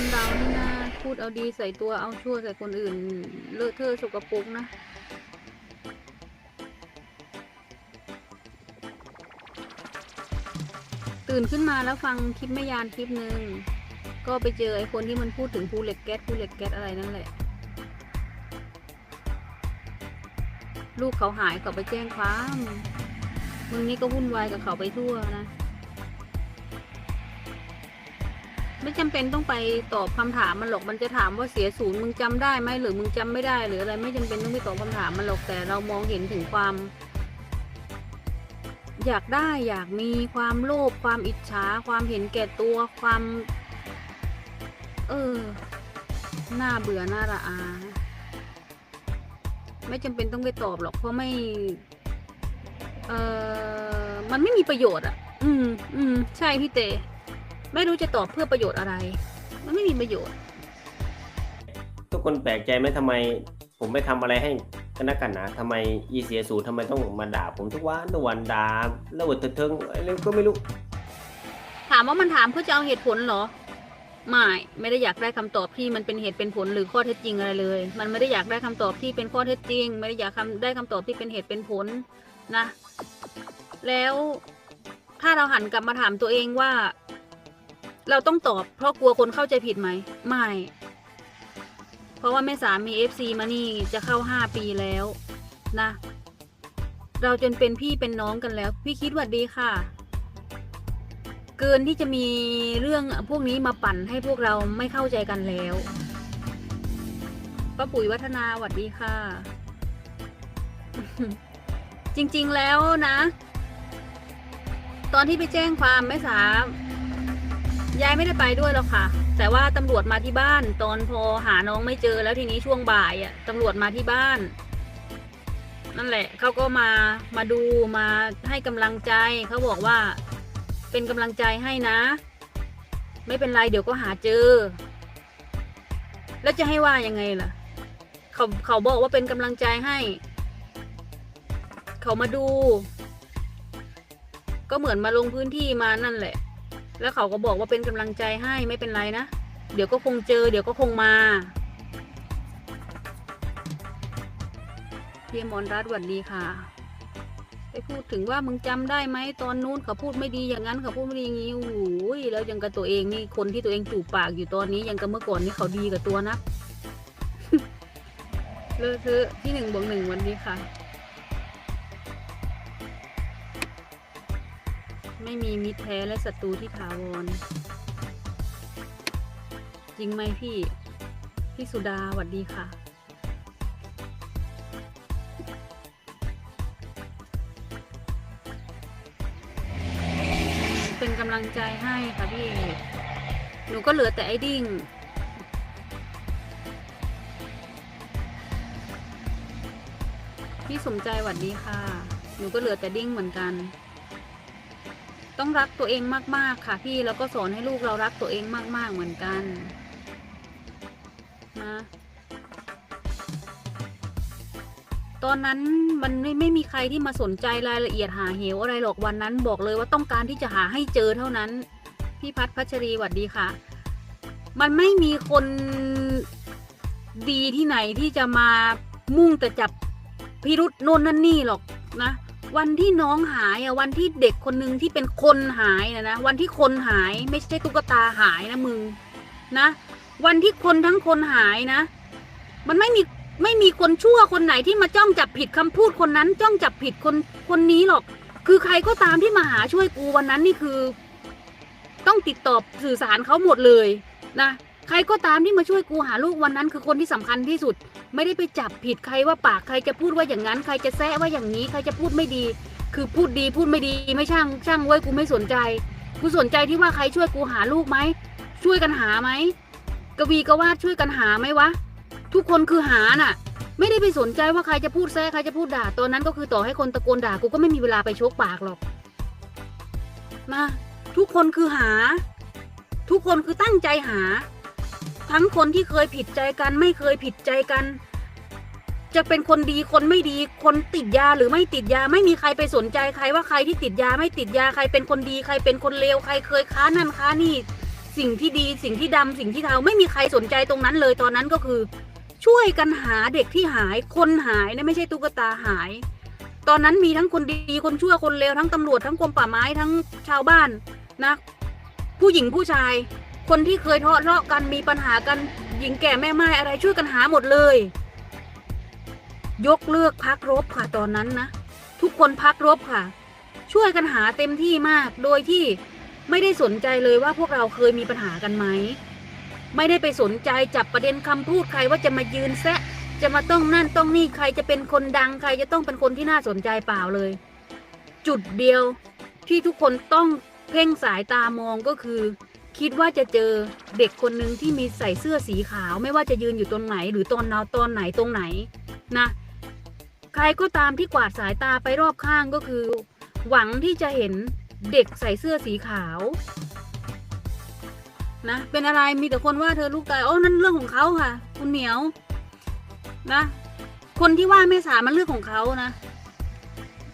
คนเรานี่นะพูดเอาดีใส่ตัวเอาชั่วใส่คนอื่น เลอะเทอะสกปรกนะตื่นขึ้นมาแล้วฟังคลิปแม่ยานคลิปหนึ่งก็ไปเจอไอ้คนที่มันพูดถึงภูเหล็กแก๊สภูเหล็กแก๊สอะไรนั่นแหละ ลูกเขาหายเขาไปแจ้งความมึงนี่ก็วุ่นวายกับเขาไปทั่วนะ ไม่จำเป็นต้องไปตอบคำถามมันหรอก มันจะถามว่าเสียศูนย์มึงจำได้ไหมหรือมึงจำไม่ได้ หรืออะไรไม่จำเป็นต้องไปตอบคำถามมันหรอกแต่เรามองเห็นถึงความ อยากได้อยากมีความโลภความอิจฉาความเห็นแก่ตัวความ เออหน่าเบื่อหน่าระอา ไม่จำเป็นต้องไปตอบหรอกเพราะไม่ เออมันไม่มีประโยชน์อะ อืมอืมใช่พี่เต ไม่รู้จะตอบเพื่อประโยชน์อะไร มันไม่มีประโยชน์ ทุกคนแปลกใจไหมทำไม ผมไม่ทำอะไรให้กันนักกันหนาทำไมอีเสียสูทำไมต้องมาด่า ผมทุกวันทุกวันด่าแล้วอดเทิงอะไรก็ไม่รู้ ถามว่ามันถามเพื่อจะเอาเหตุผลเหรอไม่ไม่ได้อยากได้คำตอบที่มันเป็นเหตุเป็นผลหรือข้อเท็จจริงอะไรเลย มันไม่ได้อยากได้คำตอบที่เป็นข้อเท็จจริง ไม่ได้อยากคำได้คำตอบที่เป็นเหตุเป็นผลนะ แล้วถ้าเราหันกลับมาถามตัวเองว่า เราต้องตอบเพราะกลัวคนเข้าใจผิดไหม ไม่ เพราะว่าแม่สามีเอฟซีมานี่จะเข้าห้าปีแล้วนะ เราจนเป็นพี่เป็นน้องกันแล้ว พี่คิดวัดดีค่ะ เกินที่จะมีเรื่องพวกนี้มาปั่นให้พวกเราไม่เข้าใจกันแล้วป้าปุ๋ยวัฒนาหวัดดีค่ะ จริงๆแล้วนะ ตอนที่ไปแจ้งความแม่สา ยายไม่ได้ไปด้วยหรอกค่ะ แต่ว่าตำรวจมาที่บ้าน ตอนพอหาน้องไม่เจอแล้วทีนี้ช่วงบ่ายอะตำรวจมาที่บ้าน นั่นแหละเขาก็มามาดูมาให้กำลังใจเขาบอกว่า เป็นกำลังใจให้นะ ไม่เป็นไรเดี๋ยวก็หาเจอ แล้วจะให้ว่ายังไงล่ะ เขาเขาบอกว่าเป็นกำลังใจให้ เขามาดู ก็เหมือนมาลงพื้นที่มานั่นแหละ แล้วเขาก็บอกว่าเป็นกำลังใจให้ไม่เป็นไรนะ เดี๋ยวก็คงเจอ เดี๋ยวก็คงมาพี่อมรรัตน์หวัดดีค่ะ ไปพูดถึงว่ามึงจำได้ไหมตอนนู้นเขาพูดไม่ดีอย่างนั้นเขาพูดไม่ดีอย่างนี้โอ้โหแล้วยังกับตัวเองนี่คนที่ตัวเองจูบปากอยู่ตอนนี้ยังกับเมื่อก่อนนี่เขาดีกับตัวนะเลอะเทอะที่หนึ่งบวกหนึ่งวันนี้ค่ะ ไม่มีมิตรแท้และศัตรูที่ถาวร จริงไหมพี่ พี่สุดาหวัดดีค่ะ เป็นกำลังใจให้ค่ะพี่ หนูก็เหลือแต่ไอ้ดิ้งพี่สมใจหวัดดีค่ะ หนูก็เหลือแต่ดิ้งเหมือนกัน ต้องรักตัวเองมาก ๆ ค่ะพี่แล้วก็สอนให้ลูกเรารักตัวเองมาก ๆ เหมือนกันนะตอนนั้นมันไม่ไม่มีใครที่มาสนใจรายละเอียดหาเหวอะไรหรอกวันนั้น บอกเลยว่าต้องการที่จะหาให้เจอเท่านั้น พี่พัฒพัชรีหวัดดีค่ะ มันไม่มีคนดีที่ไหนที่จะมามุ่งแต่จับพิรุษโน่นนั่นนี่หรอกนะ วันที่น้องหายอะวันที่เด็กคนหนึ่งที่เป็นคนหายนะนะวันที่คนหายไม่ใช่ตุ๊กตาหายนะมึงนะ วันที่คนทั้งคนหายนะ มันไม่มีไม่มีคนชั่วคนไหนที่มาจ้องจับผิดคำพูดคนนั้น จ้องจับผิดคนคนนี้หรอก คือใครก็ตามที่มาหาช่วยกูวันนั้นนี่คือ ต้องติดต่อสื่อสารเขาหมดเลยนะ ใครก็ตามที่มาช่วยกูหาลูกวันนั้นคือคนที่สำคัญที่สุด ไม่ได้ไปจับผิดใครว่าปากใครจะพูดว่าอย่างนั้น ใครจะแซะว่าอย่างนี้ ใครจะพูดไม่ดี คือพูดดีพูดไม่ดีไม่ช่าง ช่างไว้ยกูไม่สนใจ กูสนใจที่ว่าใครช่วยกูหาลูกไหม ช่วยกันหาไหมกวีกวาดช่วยกันหาไหมวะ ทุกคนคือหาน่ะ ไม่ได้ไปสนใจว่าใครจะพูดแซ่ใครจะพูดด่าตอนนั้นก็คือต่อให้คนตะโกนด่ากูก็ไม่มีเวลาไปชกปากหรอก มา ทุกคนคือหา ทุกคนคือตั้งใจหา ทั้งคนที่เคยผิดใจกันไม่เคยผิดใจกัน จะเป็นคนดีคนไม่ดีคนติดยาหรือไม่ติดยาไม่มีใครไปสนใจใครว่าใครที่ติดยาไม่ติดยาใครเป็นคนดีใครเป็นคนเลวใครเคยค้านั่นค้านี่ สิ่งที่ดีสิ่งที่ดำสิ่งที่เทาไม่มีใครสนใจตรงนั้นเลยตอนนั้นก็คือ ช่วยกันหาเด็กที่หายคนหายนะไม่ใช่ตุ๊กตาหาย ตอนนั้นมีทั้งคนดีคนชั่วคนเลวทั้งตำรวจทั้งกรมป่าไม้ทั้งชาวบ้านนะ ผู้หญิงผู้ชาย คนที่เคยทะเลาะกันมีปัญหากันหญิงแก่แม่ไม้อะไรช่วยกันหาหมดเลย ยกเลิกพักรบค่ะตอนนั้นนะ ทุกคนพักรบค่ะ ช่วยกันหาเต็มที่มากโดยที่ไม่ได้สนใจเลยว่าพวกเราเคยมีปัญหากันไหมไม่ได้ไปสนใจจับประเด็นคำพูดใครว่าจะมายืนแซะจะมาต้องนั่นต้องนี่ใครจะเป็นคนดังใครจะต้องเป็นคนที่น่าสนใจเปล่าเลย จุดเดียวที่ทุกคนต้องเพ่งสายตามองก็คือ คิดว่าจะเจอเด็กคนหนึ่งที่มีใส่เสื้อสีขาว ไม่ว่าจะยืนอยู่ตรงไหน หรือตอนนาวตอนไหนตรงไหนนะ ใครก็ตามที่กวาดสายตาไปรอบข้างก็คือ หวังที่จะเห็นเด็กใส่เสื้อสีขาวนะเป็นอะไรมีแต่คนว่าเธอลูกตายโอ้นั่นเรื่องของเขาค่ะ คุณเหมียวนะ คนที่ว่าแม่สามันเรื่องของเขานะ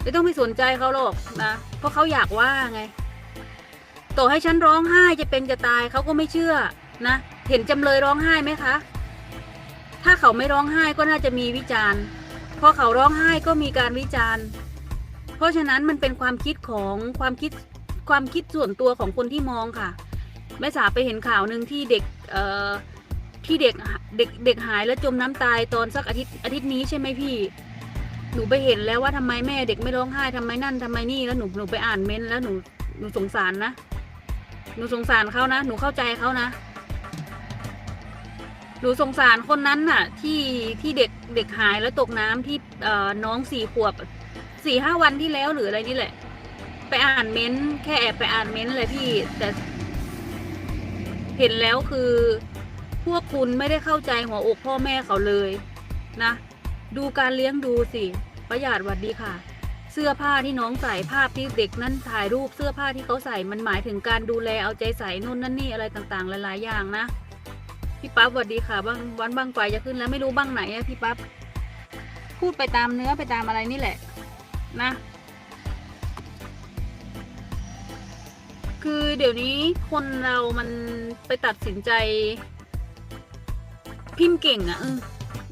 ไม่ต้องไปสนใจเขาหรอกนะเพราะเขาอยากว่าไง ต่อให้ฉันร้องไห้จะเป็นจะตายเขาก็ไม่เชื่อนะ เห็นจำเลยร้องไห้ไหมคะ ถ้าเขาไม่ร้องไห้ก็น่าจะมีวิจารณ์พอเขาร้องไห้ก็มีการวิจารณ์ เพราะฉะนั้นมันเป็นความคิดของความคิดความคิดส่วนตัวของคนที่มองค่ะแม่สาไปเห็นข่าวหนึ่งที่เด็กเอ่อที่เด็กเด็กเด็กหายแล้วจมน้ำตายตอนสักอาทิตย์อาทิตย์นี้ใช่ไหมพี่ หนูไปเห็นแล้วว่าทำไมแม่เด็กไม่ร้องไห้ทำไมนั่นทำไมนี่แล้วหนูหนูไปอ่านเม้นแล้วหนูหนูสงสารนะ หนูสงสารเขานะ หนูเข้าใจเขานะ หนูสงสารคนนั้นน่ะ ที่ที่เด็กเด็กหายแล้วตกน้ำที่เอ่อน้องสี่ขวบสี่ห้าวันที่แล้วหรืออะไรนี่แหละ ไปอ่านเม้นต์แค่แอบไปอ่านเม้นต์เลยพี่ แต่เห็นแล้วคือ พวกคุณไม่ได้เข้าใจหัวอกพ่อแม่เขาเลย นะ ดูการเลี้ยงดูสิ ประหยัดหวัดดีค่ะ เสื้อผ้าที่น้องใส่ภาพที่เด็กนั้นถ่ายรูปเสื้อผ้าที่เขาใส่มันหมายถึงการดูแลเอาใจใส่นู่นนั่นนี่อะไรต่างๆ หลายๆอย่างนะพี่ปั๊บสวัสดีค่ะบางวันบางไฟจะขึ้นแล้วไม่รู้บ้างไหนอะพี่ปั๊บพูดไปตามเนื้อไปตามอะไรนี่แหละ นะ คือเดี๋ยวนี้คนเรามันไปตัดสินใจ พิมพ์เก่งอะอ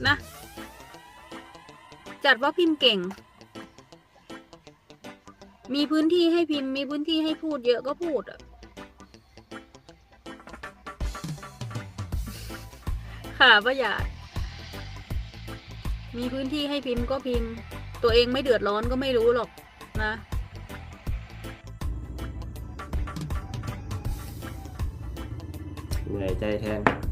นะจัดว่าพิมพ์เก่ง มีพื้นที่ให้พิมพ์ มีพื้นที่ให้พูดเยอะก็พูดอะค่ะประหยัดมีพื้นที่ให้พิมพ์ก็พิมพ์ ตัวเองไม่เดือดร้อนก็ไม่รู้หรอกนะเหนื่อยใจแทน